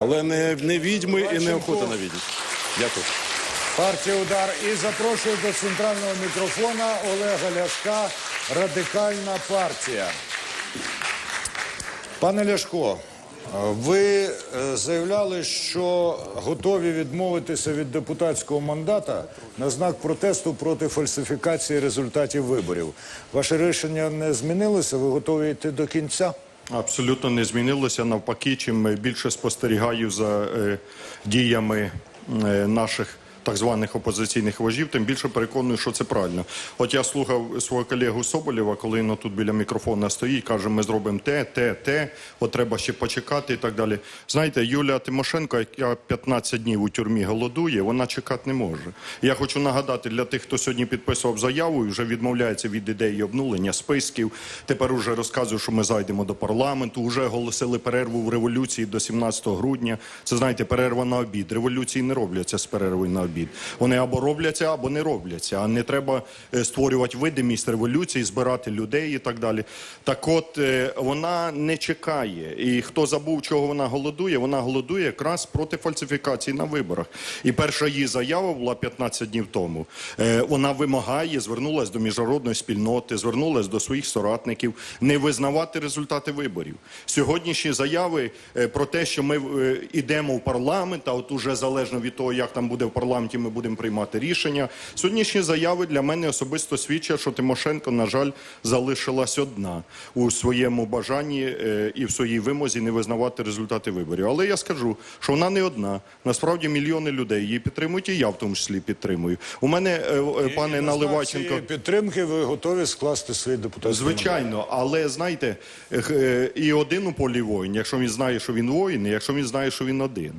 Але не, не відьми і не охота на відьм. Дякую. Партія удар і запрошую до центрального мікрофона Олега Ляшка, радикальна партія. Пане Ляшко, ви е, заявляли, що готові відмовитися від депутатського мандата на знак протесту проти фальсифікації результатів виборів. Ваше рішення не змінилося? Ви готові йти до кінця? Абсолютно не змінилося. Навпаки, чим більше спостерігаю за е, діями е, наших так званих опозиційних вожів, тим більше переконую, що це правильно. От я слухав свого колегу Соболєва, коли він тут біля мікрофона стоїть, каже, ми зробимо те, те, те, от треба ще почекати і так далі. Знаєте, Юлія Тимошенко, яка 15 днів у тюрмі голодує, вона чекати не може. Я хочу нагадати для тих, хто сьогодні підписував заяву і вже відмовляється від ідеї обнулення списків. Тепер уже розказує, що ми зайдемо до парламенту. Уже оголосили перерву в революції до 17 грудня. Це знаєте, перерва на обід. Революції не робляться з перервою на обід. Вони або робляться, або не робляться. А не треба е, створювати видимість революції, збирати людей і так далі. Так от е, вона не чекає. І хто забув, чого вона голодує, вона голодує якраз проти фальсифікацій на виборах. І перша її заява була 15 днів тому. Е, Вона вимагає, звернулася до міжнародної спільноти, звернулася до своїх соратників не визнавати результати виборів. Сьогоднішні заяви про те, що ми йдемо в парламент, а от уже залежно від того, як там буде в парламенті, ми будемо приймати рішення. Сьогоднішні заяви для мене особисто свідчать, що Тимошенко, на жаль, залишилась одна у своєму бажанні е, і в своїй вимозі не визнавати результати виборів. Але я скажу, що вона не одна. Насправді мільйони людей її підтримують, і я в тому числі підтримую. У мене, е, е, пане І на знак Наливайченко. цієї підтримки ви готові скласти свої мандати? Звичайно, але знаєте, і один у полі воїн, якщо він знає, що він воїн, і якщо він знає, що він один.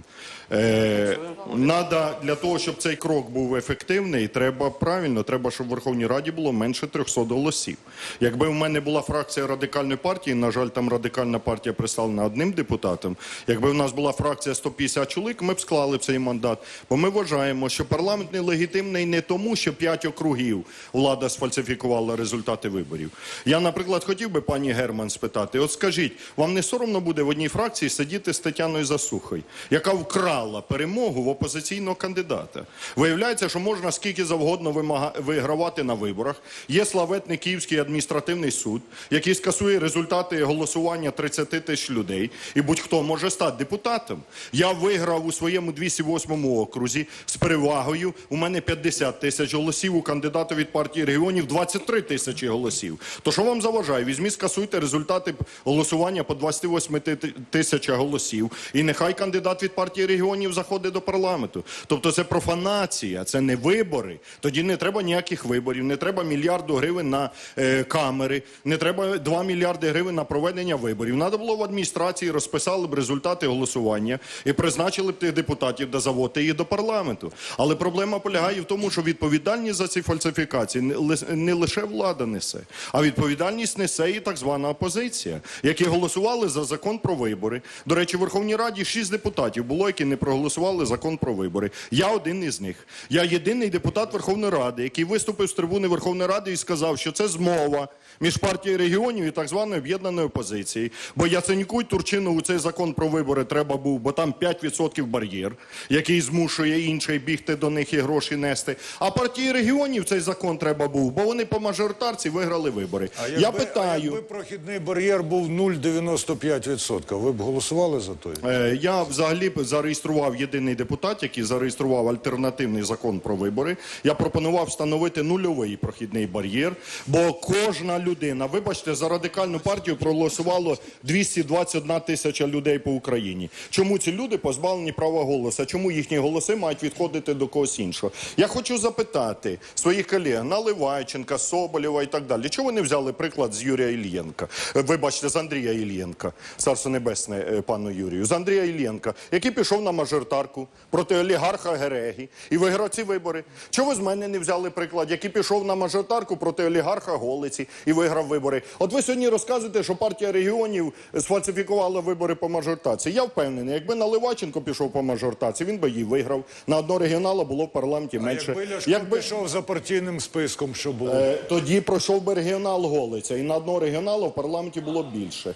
Е, надо, для того, щоб цей крок був ефективний, треба правильно, треба, щоб в Верховній Раді було менше 300 голосів. Якби в мене була фракція радикальної партії, на жаль, там радикальна партія представлена одним депутатом. Якби в нас була фракція 150 чоловік, ми б склали цей мандат. Бо ми вважаємо, що парламент нелегітимний не тому, що 5 округів влада сфальсифікувала результати виборів. Я, наприклад, хотів би пані Герман спитати: от скажіть, вам не соромно буде в одній фракції сидіти з Тетяною Засухою, яка вкрала перемогу в опозиційного кандидата? Виявляється, що можна скільки завгодно вимага... вигравати на виборах. Є славетний Київський адміністративний суд, який скасує результати голосування 30 тисяч людей, і будь-хто може стати депутатом. Я виграв у своєму 208 окрузі з перевагою. У мене 50 тисяч голосів, у кандидата від партії регіонів 23 тисячі голосів. То що вам заважає? Візьміть, скасуйте результати голосування по 28 ти- тисячах голосів, і нехай кандидат від партії регіонів заходить до парламенту. Тобто це профанація, це не вибори. Тоді не треба ніяких виборів, не треба мільярду гривень на е, камери, не треба 2 мільярди гривень на проведення виборів. Надо було в адміністрації розписали б результати голосування і призначили б тих депутатів до заводи їх до парламенту. Але проблема полягає в тому, що відповідальність за ці фальсифікації не лише влада несе, а відповідальність несе і так звана опозиція, які голосували за закон про вибори. До речі, в Верховній Раді шість депутатів було, які не проголосували закон про вибори. Я один із них. Я єдиний депутат Верховної Ради, який виступив з трибуни Верховної Ради і сказав, що це змова між партією регіонів і так званою об'єднаною опозицією. Бо Яценюку і Турчинову цей закон про вибори треба був, бо там 5% бар'єр, який змушує інший бігти до них і гроші нести. А партії регіонів цей закон треба був, бо вони по мажоритарці виграли вибори. А Я питаю. а якби прохідний бар'єр був 0,95%, ви б голосували за той? Е, Я взагалі б зареєстрував єдиний депутат, який зареєстрував альтернативний закон про вибори. Я пропонував встановити нульовий прохідний бар'єр, бо кожна людина, вибачте, за радикальну партію проголосувало 221 тисяча людей по Україні. Чому ці люди позбавлені права голосу? Чому їхні голоси мають відходити до когось іншого? Я хочу запитати своїх колег Наливайченка, Соболєва і так далі. Чому ви не взяли приклад з Юрія Ільєнка? Е, Вибачте, з Андрія Ільєнка, царство небесне, е, пану Юрію, з Андрія Ільєнка, який пішов на мажоритарку проти олігарха Герегі і виграв ці вибори. Чого ви з мене не взяли приклад, який пішов на мажоритарку проти олігарха Голиці і виграв вибори? От ви сьогодні розказуєте, що партія регіонів сфальсифікувала вибори по мажоритації. Я впевнений, якби Наливайченко пішов по мажоритації, він би її виграв. На одного регіонала було в парламенті менше. Якби Ляшко пішов за партійним списком, що було? Е, тоді пройшов би регіонал Голиця, і на одного регіонала в парламенті було більше.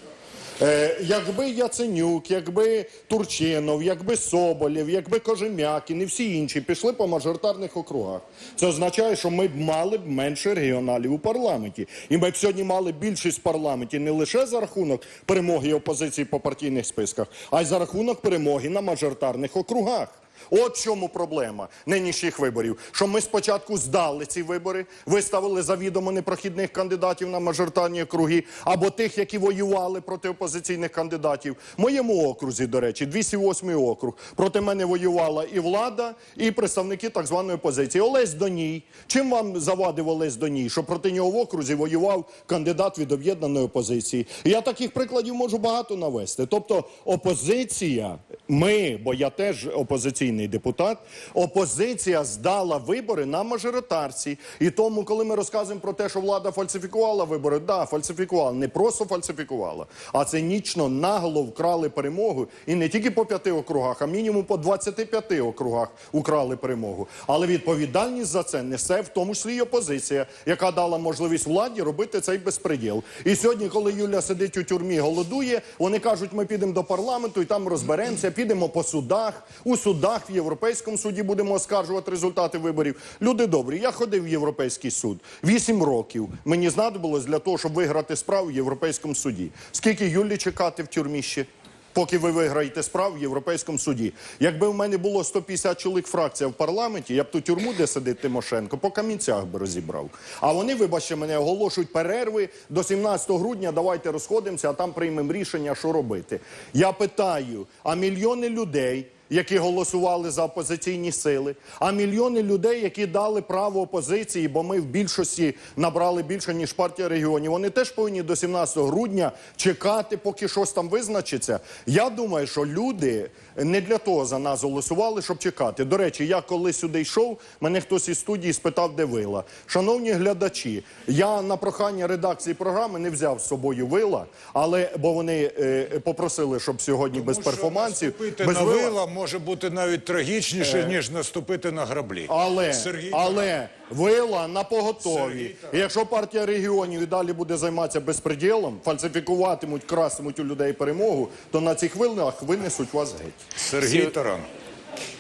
Е, якби Яценюк, якби Турчинов, якби Соболєв, якби Кожем'якін і всі інші пішли по мажоритарних округах, це означає, що ми б мали б менше регіоналів у парламенті. І ми б сьогодні мали більшість в парламенті не лише за рахунок перемоги опозиції по партійних списках, а й за рахунок перемоги на мажоритарних округах. От чому проблема нинішніх виборів. Що ми спочатку здали ці вибори, виставили завідомо непрохідних кандидатів на мажоритарні округи, або тих, які воювали проти опозиційних кандидатів. В моєму окрузі, до речі, 208 округ. Проти мене воювала і влада, і представники так званої опозиції. Олесь Доній. Чим вам завадив Олесь Доній? Що проти нього в окрузі воював кандидат від об'єднаної опозиції. Я таких прикладів можу багато навести. Тобто опозиція, ми, бо я теж опозиційний депутат, опозиція здала вибори на мажоритарці. І тому, коли ми розказуємо про те, що влада фальсифікувала вибори, да, фальсифікувала, не просто фальсифікувала, а цинічно нагло вкрали перемогу. І не тільки по п'яти округах, а мінімум по 25 округах украли перемогу. Але відповідальність за це несе в тому числі і опозиція, яка дала можливість владі робити цей безпреділ. І сьогодні, коли Юля сидить у тюрмі, голодує, вони кажуть, ми підемо до парламенту і там розберемося, підемо по судах. У судах в Європейському суді будемо оскаржувати результати виборів. Люди добрі, я ходив в Європейський суд. Вісім років мені знадобилось для того, щоб виграти справу в Європейському суді. Скільки Юлі чекати в тюрмі ще? Поки ви виграєте справу в Європейському суді. Якби в мене було 150 чоловік фракція в парламенті, я б ту тюрму, де сидить Тимошенко, по камінцях би розібрав. А вони, вибачте мене, оголошують перерви до 17 грудня. Давайте розходимося, а там приймемо рішення, що робити. Я питаю: а мільйони людей. Які голосували за опозиційні сили, а мільйони людей, які дали право опозиції, бо ми в більшості набрали більше ніж партія регіонів. Вони теж повинні до 17 грудня чекати, поки щось там визначиться. Я думаю, що люди не для того за нас голосували, щоб чекати. До речі, я коли сюди йшов, мене хтось із студії спитав, де вила. Шановні глядачі, я на прохання редакції програми не взяв з собою вила, але бо вони е, попросили, щоб сьогодні без Тому що перформансів, без вила. Може бути навіть трагічніше, ніж наступити на граблі. Але, Сергій але вила на поготові. І якщо партія регіонів і далі буде займатися безпреділом, фальсифікуватимуть, крастимуть у людей перемогу, то на цих вилах винесуть вас геть. Сергій Таран.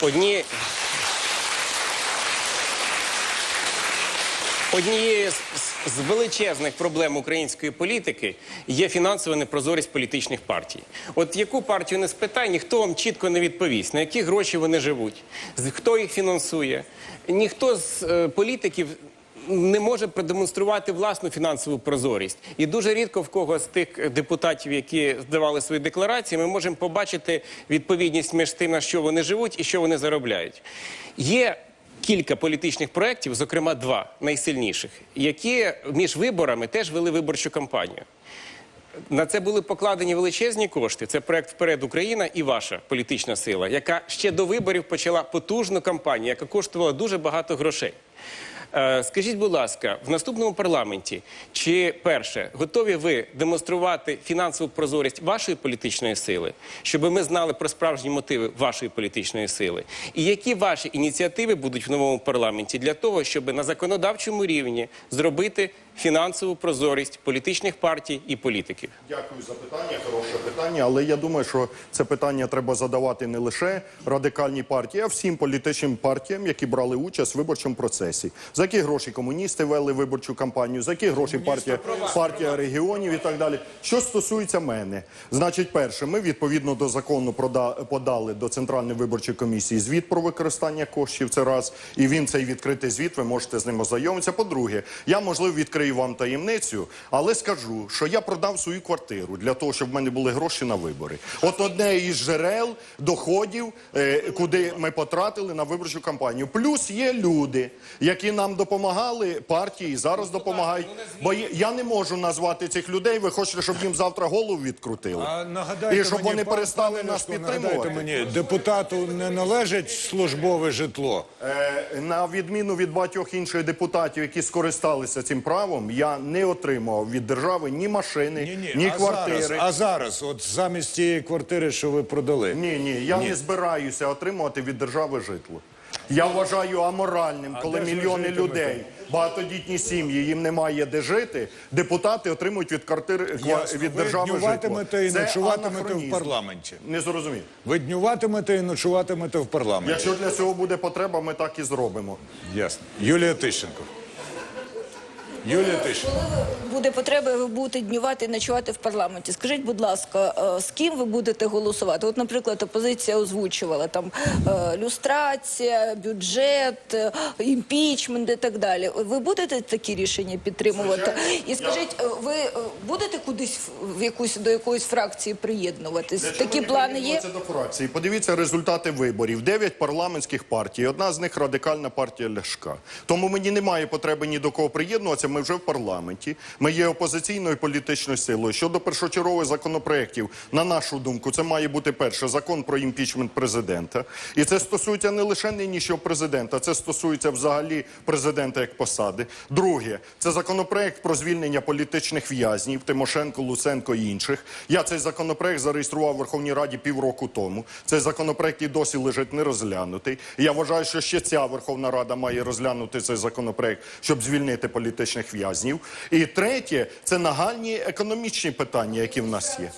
Одні... Однією з, з- величезних проблем української політики є фінансова непрозорість політичних партій. От яку партію не спитай, ніхто вам чітко не відповість, на які гроші вони живуть, хто їх фінансує. Ніхто з е, політиків не може продемонструвати власну фінансову прозорість. І дуже рідко в кого з тих депутатів, які здавали свої декларації, ми можемо побачити відповідність між тим, на що вони живуть і що вони заробляють. Є кілька політичних проєктів, зокрема два найсильніших, які між виборами теж вели виборчу кампанію. На це були покладені величезні кошти. Це проект Вперед Україна і ваша політична сила, яка ще до виборів почала потужну кампанію, яка коштувала дуже багато грошей. Е, Скажіть, будь ласка, в наступному парламенті чи перше готові ви демонструвати фінансову прозорість вашої політичної сили, щоб ми знали про справжні мотиви вашої політичної сили? І які ваші ініціативи будуть в новому парламенті для того, щоб на законодавчому рівні зробити фінансову прозорість політичних партій і політиків? Дякую за питання, хороше питання. Але я думаю, що це питання треба задавати не лише радикальній партії, а всім політичним партіям, які брали участь в виборчому процесі. За які гроші комуністи вели виборчу кампанію, за які гроші партія, партія регіонів і так далі. Що стосується мене, значить, перше, ми відповідно до закону подали до Центральної виборчої комісії звіт про використання коштів. Це раз, і він цей відкритий звіт. Ви можете з ним ознайомитися. По-друге, я можливо відкрию вам таємницю, але скажу, що я продав свою квартиру для того, щоб в мене були гроші на вибори. От одне із джерел доходів, е, куди ми потратили на виборчу кампанію. Плюс є люди, які нам допомагали партії, зараз допомагають. Бо я- не можу назвати цих людей. Ви хочете, щоб їм завтра голову відкрутили? А і щоб мені, вони пан перестали нас підтримувати. мені, депутату не належить службове житло. Е, На відміну від багатьох інших депутатів, які скористалися цим правом. Правом я не отримав від держави ні машини, ні, а квартири. Зараз, а зараз, от замість тієї квартири, що ви продали. Ні, ні, я не збираюся отримувати від держави житло. Я вважаю аморальним, коли де мільйони людей, багатодітні сім'ї, їм немає де жити. Депутати отримують від квартири ква- Ясно. від Ви держави житло. днюватимете і Це ночуватимете в парламенті. Не зрозумів. Ви днюватимете і ночуватимете в парламенті. Якщо для цього буде потреба, ми так і зробимо. Ясно. Юлія Тищенко. Юлія Тищенко. Коли ви- буде потреба, ви будете днювати і ночувати в парламенті. Скажіть, будь ласка, е, з ким ви будете голосувати? От, наприклад, опозиція озвучувала там е, люстрація, бюджет, е, імпічмент і так далі. Ви будете такі рішення підтримувати? І скажіть, ви будете кудись в- в якусь до якоїсь фракції приєднуватись? Такі плани є? До фракції. Подивіться результати виборів. Дев'ять парламентських партій. Одна з них радикальна партія Ляшка. Тому мені немає потреби ні до кого приєднуватися. Ми вже в парламенті. Ми є опозиційною політичною силою. Щодо першочергових законопроєктів, на нашу думку, це має бути перше закон про імпічмент президента. І це стосується не лише нинішнього президента, це стосується взагалі президента як посади. Друге, це законопроект про звільнення політичних в'язнів Тимошенко, Луценко і інших. Я цей законопроект зареєстрував в Верховній Раді півроку тому. Цей законопроект і досі лежить не розглянутий. Я вважаю, що ще ця Верховна Рада має розглянути цей законопроект, щоб звільнити політичних в'язнів. І третє, це нагальні економічні питання, які в нас є.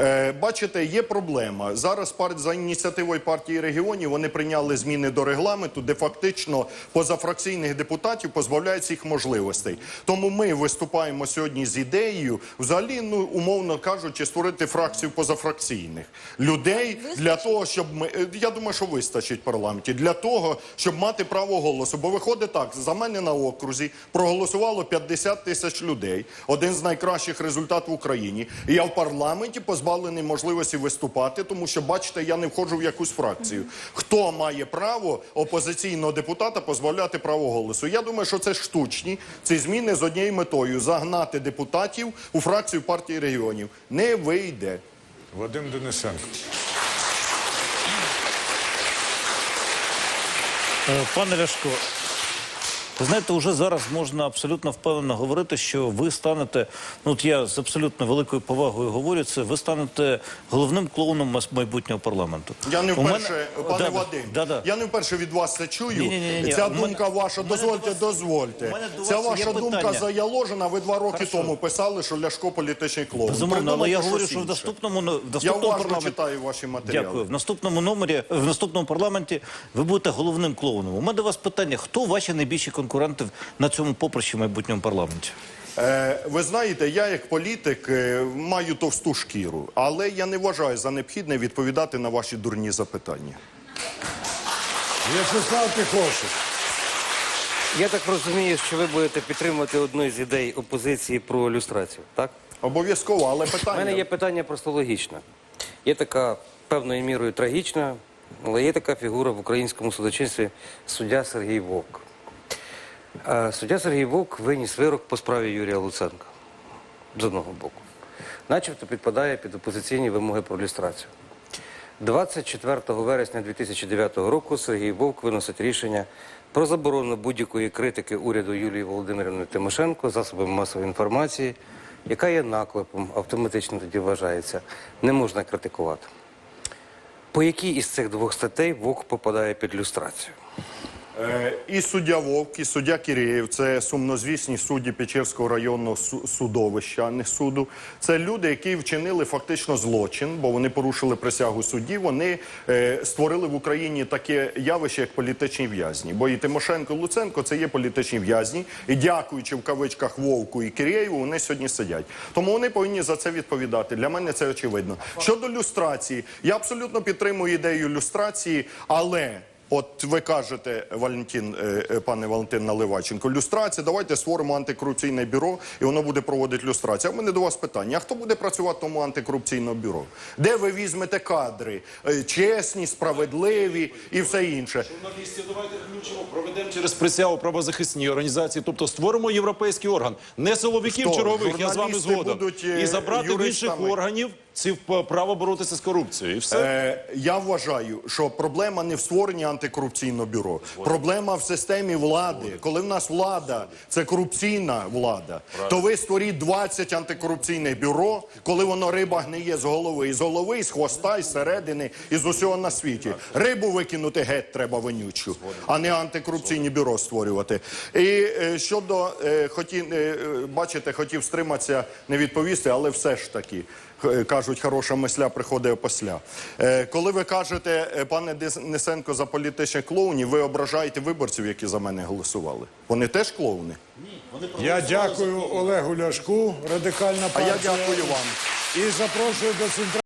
Е, бачите, є проблема. Зараз пар... за ініціативою партії регіонів вони прийняли зміни до регламенту, де фактично позафракційних депутатів позбавляють цих можливостей. Тому ми виступаємо сьогодні з ідеєю, взагалі, ну умовно кажучи, створити фракцію позафракційних людей для того, щоб ми е, я думаю, що вистачить в парламенті для того, щоб мати право голосу. Бо виходить так: за мене на окрузі проголосувало 50 тисяч людей. Один з найкращих результатів в Україні. І я в парламенті позбавлений можливості виступати, тому що бачите, я не входжу в якусь фракцію. Хто має право опозиційного депутата позбавляти право голосу? Я думаю, що це штучні ці зміни з однією метою загнати депутатів у фракцію партії регіонів. Не вийде. Вадим Денисенко. Е, Пане Ляшко, ви знаєте, вже зараз можна абсолютно впевнено говорити, що ви станете, ну от я з абсолютно великою повагою говорю це, ви станете головним клоуном майбутнього парламенту. Я не У мене- вперше, пане Да, Вадим, да, да. я не вперше від вас це чую. Ні-ні-ні-ні, Ця у мене- думка ваша, дозвольте, вас- дозвольте. у Ця ваша думка питання. заяложена. Ви два роки Хорошо. тому писали, що Ляшко політичний клоун. Безумовно, але я говорю, що в наступному, в Я наступному уважно парламенті... читаю ваші матеріали. Дякую. В наступному номері, в наступному парламенті ви будете головним клоуном. У мене до вас питання: хто ваші найбільші конкуренти на цьому поприщі майбутньому парламенті? Е, ви знаєте, я як політик е, маю товсту шкіру, але я не вважаю за необхідне відповідати на ваші дурні запитання. В'ячеслав Тихошик. Я так розумію, що ви будете підтримувати одну з ідей опозиції про люстрацію, так? Обов'язково, але питання. У мене є питання просто логічне. Є така певною мірою трагічна, але є така фігура в українському судочинстві суддя Сергій Вовк. Е, Суддя Сергій Вовк виніс вирок по справі Юрія Луценка з одного боку. Начебто підпадає під опозиційні вимоги про люстрацію. 24 вересня 2009 року Сергій Вовк виносить рішення про заборону будь-якої критики уряду Юлії Володимирівни Тимошенко засобами масової інформації, яка є наклепом, автоматично тоді вважається, не можна критикувати. По якій із цих двох статей Вовк попадає під люстрацію? Е, І суддя Вовк, і суддя Кірєєв, це сумнозвісні судді Печерського районного судовища, не суду. Це люди, які вчинили фактично злочин, бо вони порушили присягу судді. Вони е, створили в Україні таке явище, як політичні в'язні. Бо і Тимошенко, і Луценко це є політичні в'язні. І дякуючи в кавичках Вовку і Кірєєву, вони сьогодні сидять. Тому вони повинні за це відповідати. Для мене це очевидно. Щодо люстрації, я абсолютно підтримую ідею люстрації, але. От ви кажете, Валентин, е, е, пане Валентин Наливайченко, люстрація, давайте створимо антикорупційне бюро, і воно буде проводити люстрацію. А в мене до вас питання: а хто буде працювати в тому антикорупційному бюро? Де ви візьмете кадри? Е, Чесні, справедливі і все інше. Журналістів давайте включимо, проведемо через присягу правозахисні організації, тобто створимо європейський орган, не силовиків Хто? чергових, я з вами будуть, е, і забрати в інших органів ці право боротися з корупцією. І все. Е, я вважаю, що проблема не в створенні антикорупційного антикорупційне бюро. Проблема в системі влади. Коли в нас влада це корупційна влада, то ви створіть 20 антикорупційних бюро, коли воно риба гниє з голови, і з голови, і з хвоста, і з середини, і з усього на світі. Рибу викинути геть треба вонючу, а не антикорупційні бюро створювати. І е, щодо е, хотів, е, бачите, хотів стриматися, не відповісти, але все ж таки. Е, Кажуть, хороша мисля приходить опосля. Е, коли ви кажете, е, пане Денисенко, за політичних клоунів, ви ображаєте виборців, які за мене голосували. Вони теж клоуни? Я дякую Олегу Ляшку, радикальна А я дякую вам. І запрошую до центральної.